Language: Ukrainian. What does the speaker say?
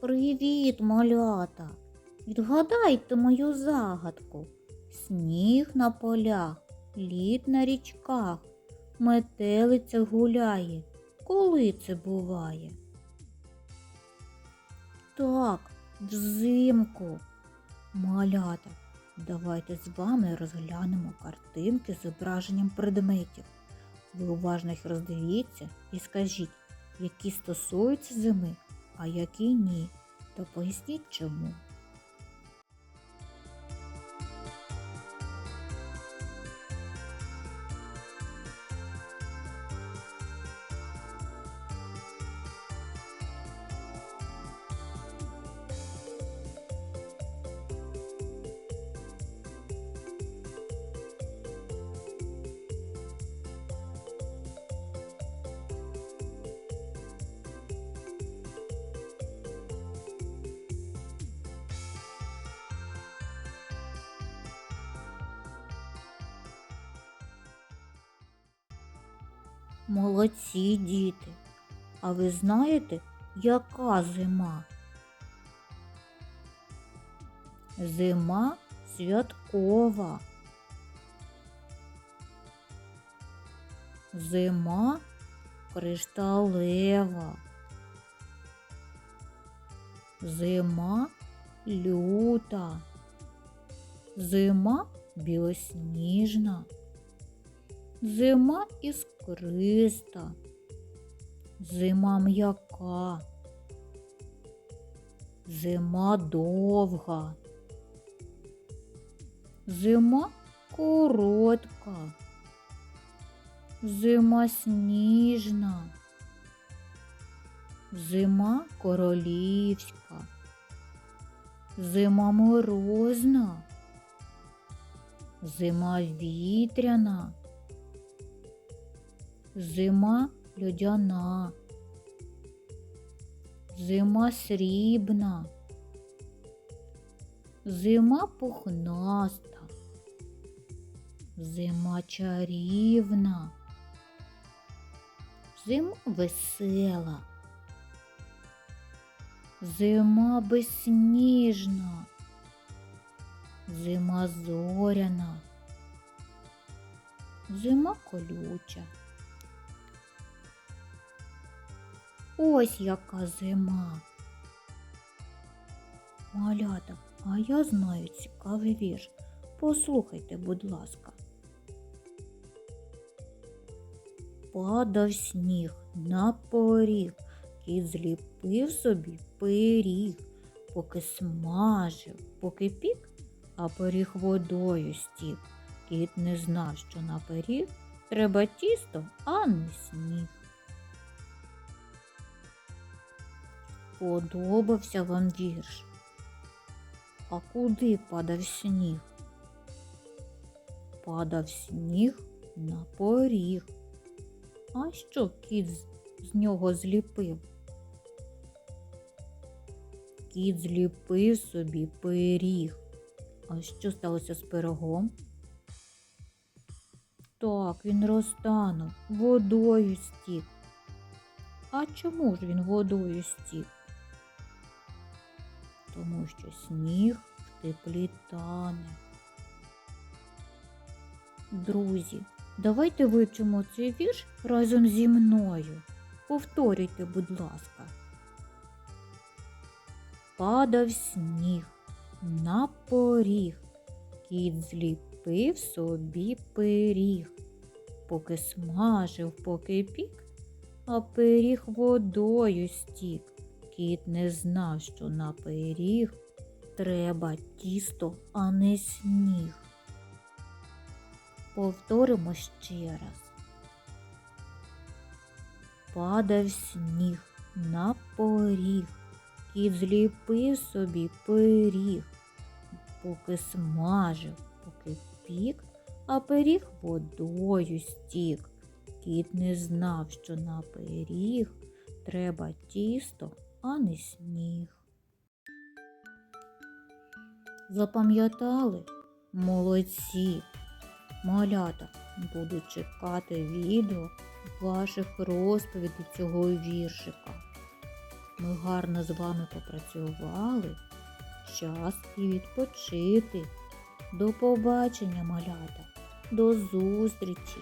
Привіт, малята! Відгадайте мою загадку. Сніг на полях, лід на річках, метелиця гуляє. Коли це буває? Так, взимку. Малята, давайте з вами розглянемо картинки з зображенням предметів. Ви уважно їх роздивіться і скажіть, які стосуються зими, а які ні. То поясніть чому. Молодці діти. А ви знаєте, яка зима? Зима святкова. Зима кришталева. Зима люта. Зима білосніжна. Зима іскриста, зима м'яка, зима довга, зима коротка, зима сніжна, зима королівська, зима морозна, зима вітряна. Зима льодяна, зима срібна, зима пухнаста, зима чарівна, зима весела, зима безсніжна, зима зоряна, зима колюча. Ось яка зима. Малята, а я знаю цікавий вірш. Послухайте, будь ласка. Падав сніг на поріг, кіт зліпив собі пиріг, поки смажив, поки пік, а пиріг водою стік. Кіт не знав, що на пиріг треба тісто, а не сніг. Подобався вам вірш. А куди падав сніг? Падав сніг на поріг. А що кіт з, нього зліпив? Кіт зліпив собі пиріг. А що сталося з пирогом? Так, він розтанув, водою стік. А чому ж він водою стік? Тому що сніг в теплі тане. Друзі, давайте вивчимо цей вірш разом зі мною. Повторюйте, будь ласка. Падав сніг на поріг, кіт зліпив собі пиріг, поки смажив, поки пік, а пиріг водою стік. Кіт не знав, що на пиріг треба тісто, а не сніг. Повторимо ще раз. Падав сніг на поріг, кіт зліпив собі пиріг, поки смажив, поки пік, а пиріг водою стік. Кіт не знав, що на пиріг треба тісто, а не сніг. Запам'ятали? Молодці! Малята, буду чекати відео ваших розповідей цього віршика. Ми гарно з вами попрацювали. Час і відпочити. До побачення, малята. До зустрічі!